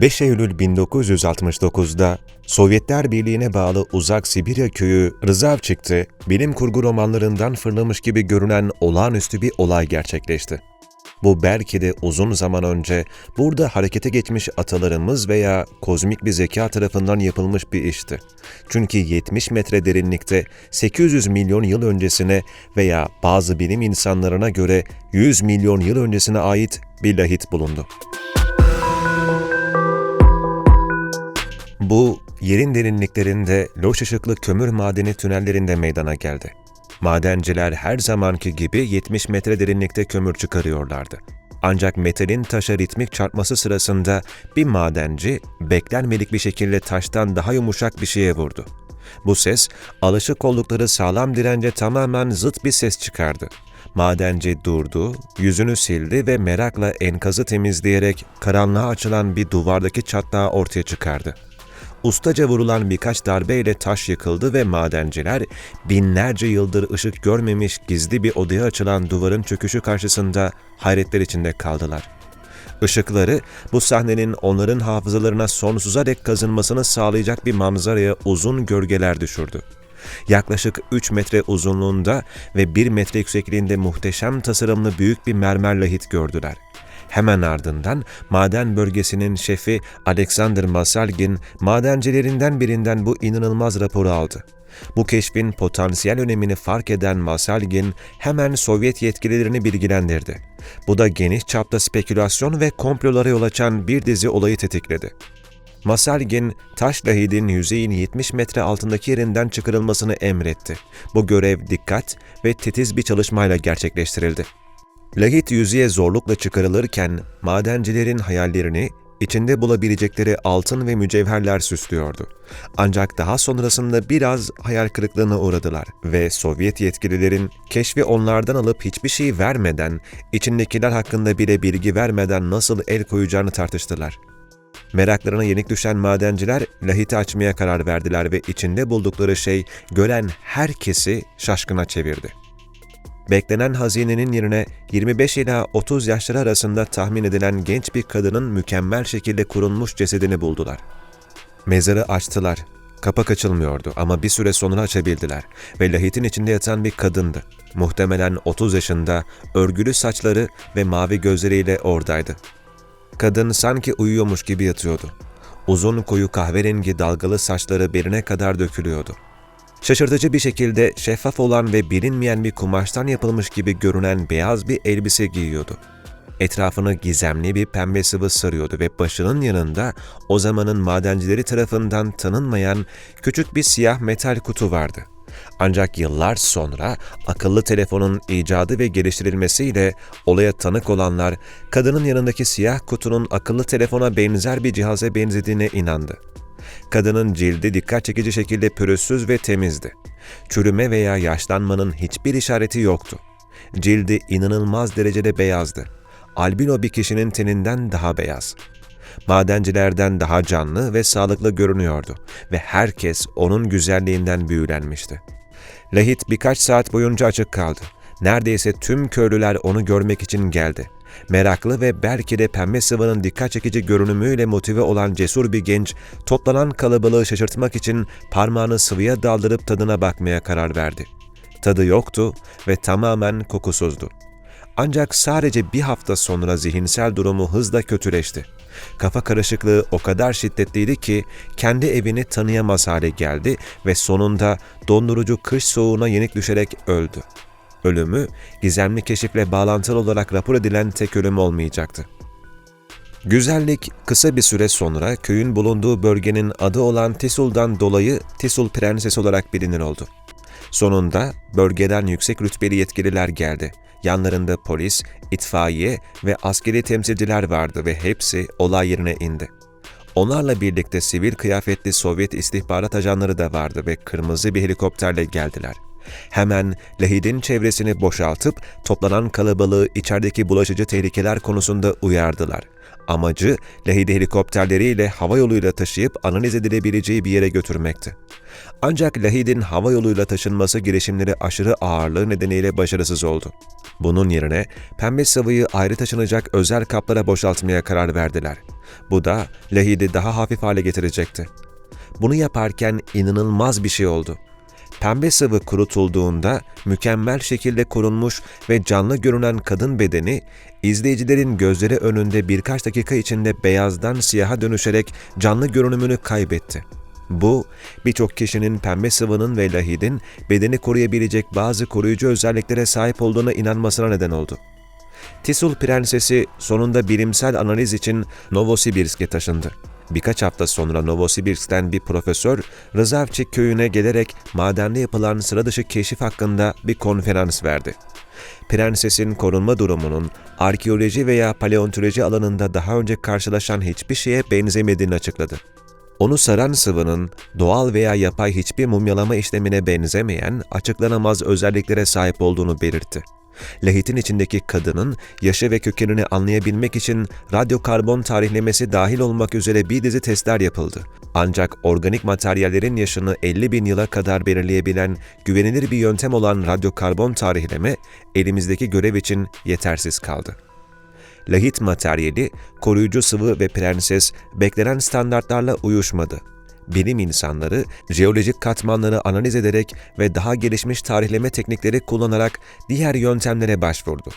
5 Eylül 1969'da Sovyetler Birliği'ne bağlı uzak Sibirya köyü Rızavçık'ta bilim kurgu romanlarından fırlamış gibi görünen olağanüstü bir olay gerçekleşti. Bu belki de uzun zaman önce burada harekete geçmiş atalarımız veya kozmik bir zeka tarafından yapılmış bir işti. Çünkü 70 metre derinlikte 800 milyon yıl öncesine veya bazı bilim insanlarına göre 100 milyon yıl öncesine ait bir lahit bulundu. Bu, yerin derinliklerinde loş ışıklı kömür madeni tünellerinde meydana geldi. Madenciler her zamanki gibi 70 metre derinlikte kömür çıkarıyorlardı. Ancak metalin taşa ritmik çarpması sırasında bir madenci beklenmedik bir şekilde taştan daha yumuşak bir şeye vurdu. Bu ses, alışık oldukları sağlam dirence tamamen zıt bir ses çıkardı. Madenci durdu, yüzünü sildi ve merakla enkazı temizleyerek karanlığa açılan bir duvardaki çatlağı ortaya çıkardı. Ustaca vurulan birkaç darbeyle taş yıkıldı ve madenciler binlerce yıldır ışık görmemiş gizli bir odaya açılan duvarın çöküşü karşısında hayretler içinde kaldılar. Işıkları bu sahnenin onların hafızalarına sonsuza dek kazınmasını sağlayacak bir manzaraya uzun gölgeler düşürdü. Yaklaşık 3 metre uzunluğunda ve 1 metre yüksekliğinde muhteşem tasarımlı büyük bir mermer lahit gördüler. Hemen ardından maden bölgesinin şefi Alexander Masalgin, madencilerinden birinden bu inanılmaz raporu aldı. Bu keşfin potansiyel önemini fark eden Masalgin hemen Sovyet yetkililerini bilgilendirdi. Bu da geniş çapta spekülasyon ve komplolara yol açan bir dizi olayı tetikledi. Masalgin, taş lahidin yüzeyin 70 metre altındaki yerinden çıkarılmasını emretti. Bu görev dikkat ve titiz bir çalışmayla gerçekleştirildi. Lahit yüzeye zorlukla çıkarılırken madencilerin hayallerini içinde bulabilecekleri altın ve mücevherler süslüyordu. Ancak daha sonrasında biraz hayal kırıklığına uğradılar ve Sovyet yetkililerin keşfi onlardan alıp hiçbir şey vermeden, içindekiler hakkında bile bilgi vermeden nasıl el koyacağını tartıştılar. Meraklarına yenik düşen madenciler lahiti açmaya karar verdiler ve içinde buldukları şey gören herkesi şaşkına çevirdi. Beklenen hazinenin yerine 25 ila 30 yaşları arasında tahmin edilen genç bir kadının mükemmel şekilde kurulmuş cesedini buldular. Mezarı açtılar. Kapak açılmıyordu ama bir süre sonra açabildiler ve lahitin içinde yatan bir kadındı. Muhtemelen 30 yaşında, örgülü saçları ve mavi gözleriyle oradaydı. Kadın sanki uyuyormuş gibi yatıyordu. Uzun koyu kahverengi dalgalı saçları beline kadar dökülüyordu. Şaşırtıcı bir şekilde şeffaf olan ve bilinmeyen bir kumaştan yapılmış gibi görünen beyaz bir elbise giyiyordu. Etrafını gizemli bir pembe sıvı sarıyordu ve başının yanında o zamanın madencileri tarafından tanınmayan küçük bir siyah metal kutu vardı. Ancak yıllar sonra akıllı telefonun icadı ve geliştirilmesiyle olaya tanık olanlar kadının yanındaki siyah kutunun akıllı telefona benzer bir cihaza benzediğine inandı. Kadının cildi dikkat çekici şekilde pürüzsüz ve temizdi. Çürüme veya yaşlanmanın hiçbir işareti yoktu. Cildi inanılmaz derecede beyazdı. Albino bir kişinin teninden daha beyaz. Madencilerden daha canlı ve sağlıklı görünüyordu ve herkes onun güzelliğinden büyülenmişti. Lahit birkaç saat boyunca açık kaldı. Neredeyse tüm köylüler onu görmek için geldi. Meraklı ve belki de pembe sıvının dikkat çekici görünümüyle motive olan cesur bir genç, toplanan kalabalığı şaşırtmak için parmağını sıvıya daldırıp tadına bakmaya karar verdi. Tadı yoktu ve tamamen kokusuzdu. Ancak sadece bir hafta sonra zihinsel durumu hızla kötüleşti. Kafa karışıklığı o kadar şiddetliydi ki kendi evini tanıyamaz hale geldi ve sonunda dondurucu kış soğuğuna yenik düşerek öldü. Ölümü, gizemli keşifle bağlantılı olarak rapor edilen tek ölüm olmayacaktı. Güzellik kısa bir süre sonra köyün bulunduğu bölgenin adı olan Tisul'dan dolayı Tisul Prenses olarak bilinir oldu. Sonunda bölgeden yüksek rütbeli yetkililer geldi. Yanlarında polis, itfaiye ve askeri temsilciler vardı ve hepsi olay yerine indi. Onlarla birlikte sivil kıyafetli Sovyet istihbarat ajanları da vardı ve kırmızı bir helikopterle geldiler. Hemen Lahid'in çevresini boşaltıp toplanan kalabalığı içerideki bulaşıcı tehlikeler konusunda uyardılar. Amacı, Lahide helikopterleriyle hava yoluyla taşıyıp analiz edilebileceği bir yere götürmekti. Ancak Lahid'in hava yoluyla taşınması girişimleri aşırı ağırlığı nedeniyle başarısız oldu. Bunun yerine pembe sıvıyı ayrı taşınacak özel kaplara boşaltmaya karar verdiler. Bu da Lahid'i daha hafif hale getirecekti. Bunu yaparken inanılmaz bir şey oldu. Pembe sıvı kurutulduğunda mükemmel şekilde korunmuş ve canlı görünen kadın bedeni izleyicilerin gözleri önünde birkaç dakika içinde beyazdan siyaha dönüşerek canlı görünümünü kaybetti. Bu, birçok kişinin pembe sıvının ve lahidin bedeni koruyabilecek bazı koruyucu özelliklere sahip olduğuna inanmasına neden oldu. Tisul Prensesi sonunda bilimsel analiz için Novosibirsk'e taşındı. Birkaç hafta sonra Novosibirsk'ten bir profesör Rızavçık köyüne gelerek madende yapılan sıra dışı keşif hakkında bir konferans verdi. Prensesin korunma durumunun arkeoloji veya paleontoloji alanında daha önce karşılaşan hiçbir şeye benzemediğini açıkladı. Onu saran sıvının doğal veya yapay hiçbir mumyalama işlemine benzemeyen, açıklanamaz özelliklere sahip olduğunu belirtti. Lahitin içindeki kadının yaşı ve kökenini anlayabilmek için radyokarbon tarihlemesi dahil olmak üzere bir dizi testler yapıldı. Ancak organik materyallerin yaşını 50 bin yıla kadar belirleyebilen güvenilir bir yöntem olan radyokarbon tarihleme elimizdeki görev için yetersiz kaldı. Lahit materyali, koruyucu sıvı ve prenses beklenen standartlarla uyuşmadı bilim insanları jeolojik katmanları analiz ederek ve daha gelişmiş tarihleme teknikleri kullanarak diğer yöntemlere başvurdu.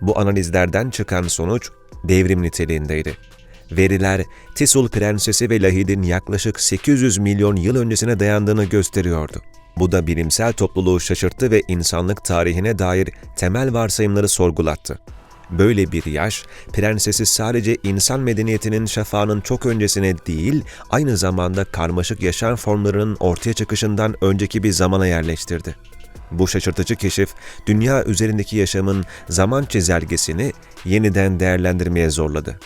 Bu analizlerden çıkan sonuç devrim niteliğindeydi. Veriler, Tisul Prensesi ve Lahid'in yaklaşık 800 milyon yıl öncesine dayandığını gösteriyordu. Bu da bilimsel topluluğu şaşırttı ve insanlık tarihine dair temel varsayımları sorgulattı. Böyle bir yaş, prensesi sadece insan medeniyetinin şafağının çok öncesine değil, aynı zamanda karmaşık yaşam formlarının ortaya çıkışından önceki bir zamana yerleştirdi. Bu şaşırtıcı keşif, dünya üzerindeki yaşamın zaman çizelgesini yeniden değerlendirmeye zorladı.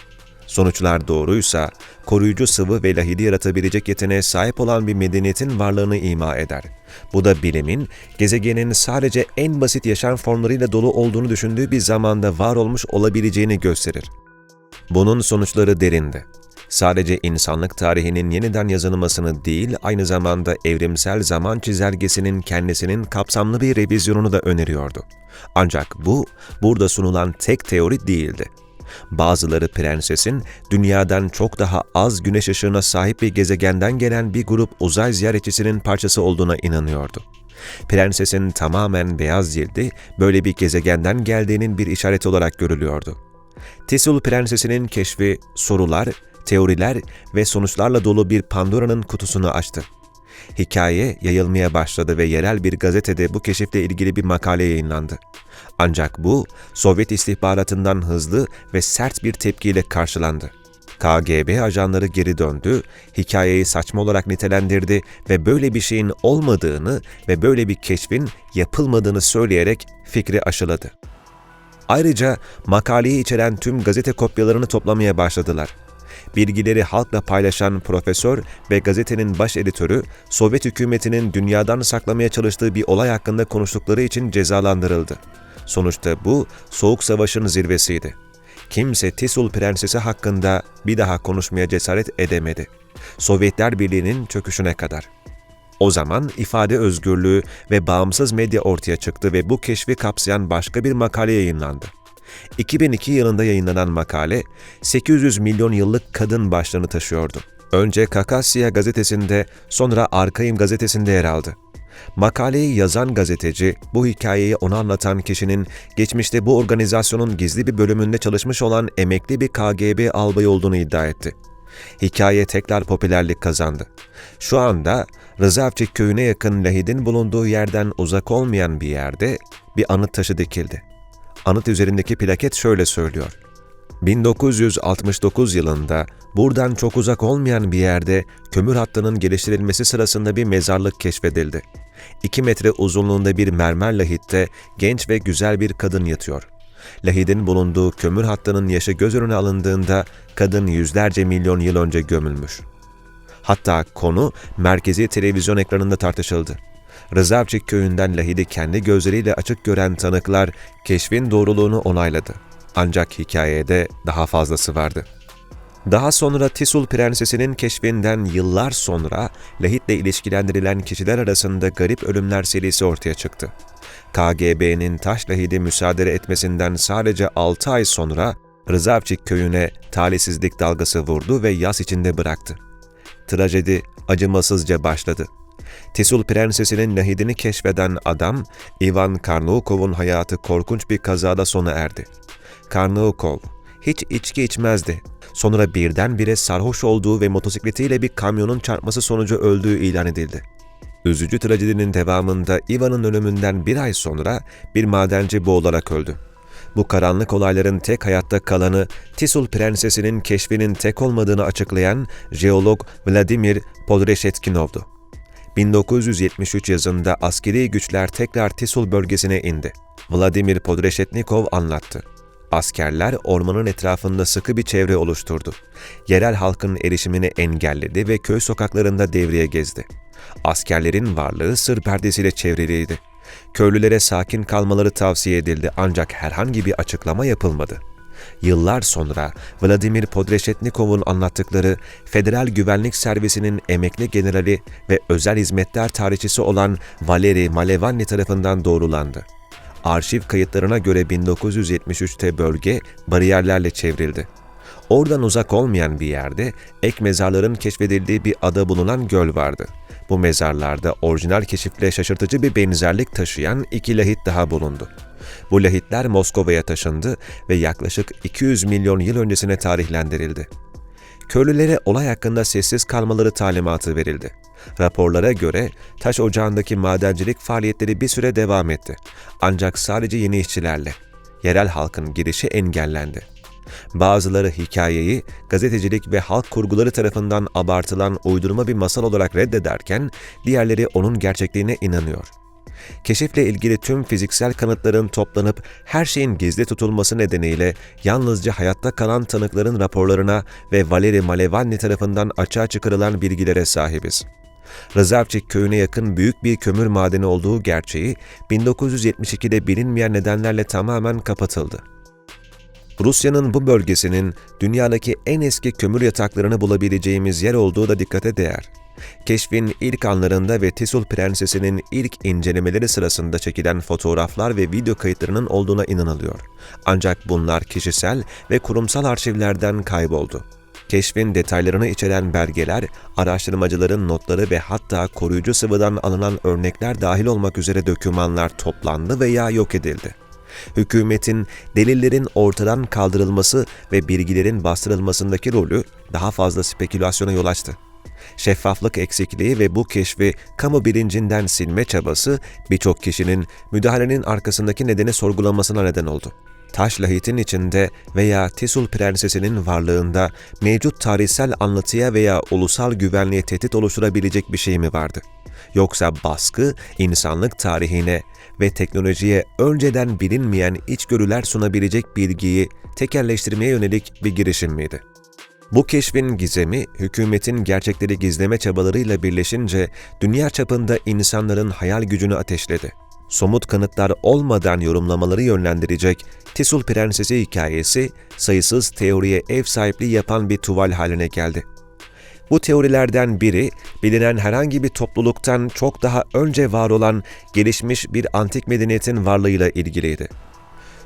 Sonuçlar doğruysa, koruyucu sıvı ve lahidi yaratabilecek yeteneğe sahip olan bir medeniyetin varlığını ima eder. Bu da bilimin, gezegenin sadece en basit yaşam formlarıyla dolu olduğunu düşündüğü bir zamanda var olmuş olabileceğini gösterir. Bunun sonuçları derindi. Sadece insanlık tarihinin yeniden yazılmasını değil, aynı zamanda evrimsel zaman çizelgesinin kendisinin kapsamlı bir revizyonunu da öneriyordu. Ancak bu, burada sunulan tek teori değildi. Bazıları prensesin dünyadan çok daha az güneş ışığına sahip bir gezegenden gelen bir grup uzay ziyaretçisinin parçası olduğuna inanıyordu. Prensesin tamamen beyaz cildi böyle bir gezegenden geldiğinin bir işareti olarak görülüyordu. Tisul prensesinin keşfi sorular, teoriler ve sonuçlarla dolu bir Pandora'nın kutusunu açtı. Hikaye yayılmaya başladı ve yerel bir gazetede bu keşifle ilgili bir makale yayınlandı. Ancak bu, Sovyet istihbaratından hızlı ve sert bir tepkiyle karşılandı. KGB ajanları geri döndü, hikayeyi saçma olarak nitelendirdi ve böyle bir şeyin olmadığını ve böyle bir keşfin yapılmadığını söyleyerek fikri aşıladı. Ayrıca makaleyi içeren tüm gazete kopyalarını toplamaya başladılar. Bilgileri halkla paylaşan profesör ve gazetenin baş editörü, Sovyet hükümetinin dünyadan saklamaya çalıştığı bir olay hakkında konuştukları için cezalandırıldı. Sonuçta bu, Soğuk Savaş'ın zirvesiydi. Kimse Tisul Prensesi hakkında bir daha konuşmaya cesaret edemedi. Sovyetler Birliği'nin çöküşüne kadar. O zaman ifade özgürlüğü ve bağımsız medya ortaya çıktı ve bu keşfi kapsayan başka bir makale yayınlandı. 2002 yılında yayınlanan makale, 800 milyon yıllık kadın başlığını taşıyordu. Önce Kakasya gazetesinde, sonra Arkayım gazetesinde yer aldı. Makaleyi yazan gazeteci, bu hikayeyi ona anlatan kişinin geçmişte bu organizasyonun gizli bir bölümünde çalışmış olan emekli bir KGB albayı olduğunu iddia etti. Hikaye tekrar popülerlik kazandı. Şu anda Rızavçık köyüne yakın Lahid'in bulunduğu yerden uzak olmayan bir yerde bir anıt taşı dikildi. Anıt üzerindeki plaket şöyle söylüyor. 1969 yılında buradan çok uzak olmayan bir yerde kömür hattının geliştirilmesi sırasında bir mezarlık keşfedildi. 2 metre uzunluğunda bir mermer lahitte genç ve güzel bir kadın yatıyor. Lahidin bulunduğu kömür hattının yaşı göz önüne alındığında kadın yüzlerce milyon yıl önce gömülmüş. Hatta konu merkezi televizyon ekranında tartışıldı. Rızavcık köyünden Lahid'i kendi gözleriyle açık gören tanıklar keşfin doğruluğunu onayladı. Ancak hikayede daha fazlası vardı. Daha sonra Tisul Prensesi'nin keşfinden yıllar sonra lahitle ilişkilendirilen kişiler arasında garip ölümler serisi ortaya çıktı. KGB'nin taş lahidi müsaade etmesinden sadece 6 ay sonra Rızavçık köyüne talihsizlik dalgası vurdu ve yas içinde bıraktı. Trajedi acımasızca başladı. Tisul Prensesi'nin lahidini keşfeden adam, Ivan Karnaukov'un hayatı korkunç bir kazada sona erdi. Karnaukov hiç içki içmezdi. Sonra birdenbire sarhoş olduğu ve motosikletiyle bir kamyonun çarpması sonucu öldüğü ilan edildi. Üzücü trajedinin devamında Ivan'ın ölümünden bir ay sonra bir madenci boğularak öldü. Bu karanlık olayların tek hayatta kalanı Tisul Prensesi'nin keşfinin tek olmadığını açıklayan jeolog Vladimir Podreshetkinov'du. 1973 yazında askeri güçler tekrar Tisul bölgesine indi. Vladimir Podreshetnikov anlattı. Askerler ormanın etrafında sıkı bir çevre oluşturdu. Yerel halkın erişimini engelledi ve köy sokaklarında devreye gezdi. Askerlerin varlığı sır perdesiyle çevriliydi. Köylülere sakin kalmaları tavsiye edildi ancak herhangi bir açıklama yapılmadı. Yıllar sonra Vladimir Podreshetnikov'un anlattıkları Federal Güvenlik Servisi'nin emekli generali ve özel hizmetler tarihçisi olan Valeri Malevanni tarafından doğrulandı. Arşiv kayıtlarına göre 1973'te bölge bariyerlerle çevrildi. Oradan uzak olmayan bir yerde ek mezarların keşfedildiği bir ada bulunan göl vardı. Bu mezarlarda orijinal keşifle şaşırtıcı bir benzerlik taşıyan iki lahit daha bulundu. Bu lahitler Moskova'ya taşındı ve yaklaşık 200 milyon yıl öncesine tarihlendirildi. Köylülere olay hakkında sessiz kalmaları talimatı verildi. Raporlara göre taş ocağındaki madencilik faaliyetleri bir süre devam etti. Ancak sadece yeni işçilerle. Yerel halkın girişi engellendi. Bazıları hikayeyi gazetecilik ve halk kurguları tarafından abartılan uydurma bir masal olarak reddederken diğerleri onun gerçekliğine inanıyor. Keşifle ilgili tüm fiziksel kanıtların toplanıp her şeyin gizli tutulması nedeniyle yalnızca hayatta kalan tanıkların raporlarına ve Valeri Malevanni tarafından açığa çıkarılan bilgilere sahibiz. Rızavçık köyüne yakın büyük bir kömür madeni olduğu gerçeği 1972'de bilinmeyen nedenlerle tamamen kapatıldı. Rusya'nın bu bölgesinin dünyadaki en eski kömür yataklarını bulabileceğimiz yer olduğu da dikkate değer. Keşfin ilk anlarında ve Tisul Prensesi'nin ilk incelemeleri sırasında çekilen fotoğraflar ve video kayıtlarının olduğuna inanılıyor. Ancak bunlar kişisel ve kurumsal arşivlerden kayboldu. Keşfin detaylarını içeren belgeler, araştırmacıların notları ve hatta koruyucu sıvıdan alınan örnekler dahil olmak üzere dokümanlar toplandı veya yok edildi. Hükümetin delillerin ortadan kaldırılması ve bilgilerin bastırılmasındaki rolü daha fazla spekülasyona yol açtı. Şeffaflık eksikliği ve bu keşfi kamu bilincinden silme çabası birçok kişinin müdahalenin arkasındaki nedeni sorgulamasına neden oldu. Taş lahitin içinde veya Tisul Prensesi'nin varlığında mevcut tarihsel anlatıya veya ulusal güvenliğe tehdit oluşturabilecek bir şey mi vardı? Yoksa baskı, insanlık tarihine ve teknolojiye önceden bilinmeyen içgörüler sunabilecek bilgiyi tekerleştirmeye yönelik bir girişim miydi? Bu keşfin gizemi, hükümetin gerçekleri gizleme çabalarıyla birleşince dünya çapında insanların hayal gücünü ateşledi. Somut kanıtlar olmadan yorumlamaları yönlendirecek Tisul Prensesi hikayesi sayısız teoriye ev sahipliği yapan bir tuval haline geldi. Bu teorilerden biri, bilinen herhangi bir topluluktan çok daha önce var olan gelişmiş bir antik medeniyetin varlığıyla ilgiliydi.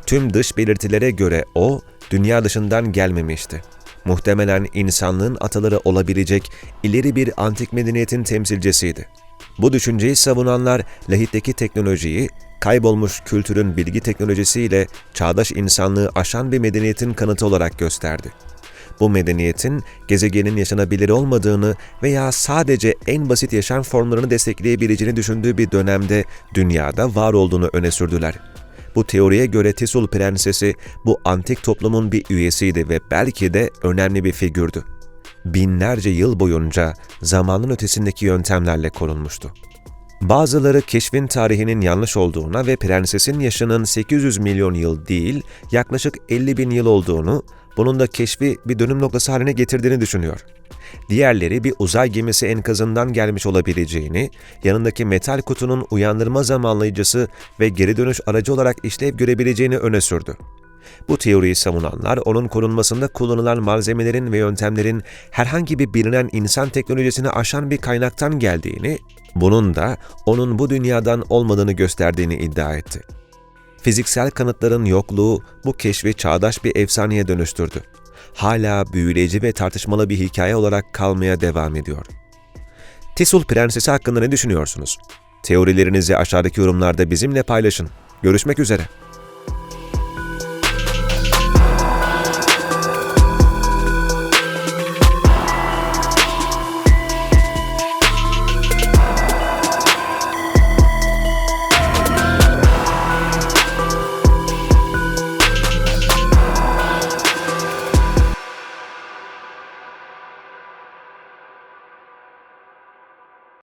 Tüm dış belirtilere göre o, dünya dışından gelmemişti. Muhtemelen insanlığın ataları olabilecek ileri bir antik medeniyetin temsilcisiydi. Bu düşünceyi savunanlar lahitteki teknolojiyi, kaybolmuş kültürün bilgi teknolojisiyle çağdaş insanlığı aşan bir medeniyetin kanıtı olarak gösterdi. Bu medeniyetin gezegenin yaşanabilir olmadığını veya sadece en basit yaşam formlarını destekleyebileceğini düşündüğü bir dönemde dünyada var olduğunu öne sürdüler. Bu teoriye göre Tisul Prensesi bu antik toplumun bir üyesiydi ve belki de önemli bir figürdü. Binlerce yıl boyunca zamanın ötesindeki yöntemlerle korunmuştu. Bazıları keşfin tarihinin yanlış olduğuna ve prensesin yaşının 800 milyon yıl değil, yaklaşık 50 bin yıl olduğunu, bunun da keşfi bir dönüm noktası haline getirdiğini düşünüyor. Diğerleri bir uzay gemisi enkazından gelmiş olabileceğini, yanındaki metal kutunun uyandırma zamanlayıcısı ve geri dönüş aracı olarak işlev görebileceğini öne sürdü. Bu teoriyi savunanlar onun korunmasında kullanılan malzemelerin ve yöntemlerin herhangi bir bilinen insan teknolojisini aşan bir kaynaktan geldiğini, bunun da onun bu dünyadan olmadığını gösterdiğini iddia etti. Fiziksel kanıtların yokluğu bu keşfi çağdaş bir efsaneye dönüştürdü. Hala büyüleyici ve tartışmalı bir hikaye olarak kalmaya devam ediyor. Tisul Prensesi hakkında ne düşünüyorsunuz? Teorilerinizi aşağıdaki yorumlarda bizimle paylaşın. Görüşmek üzere.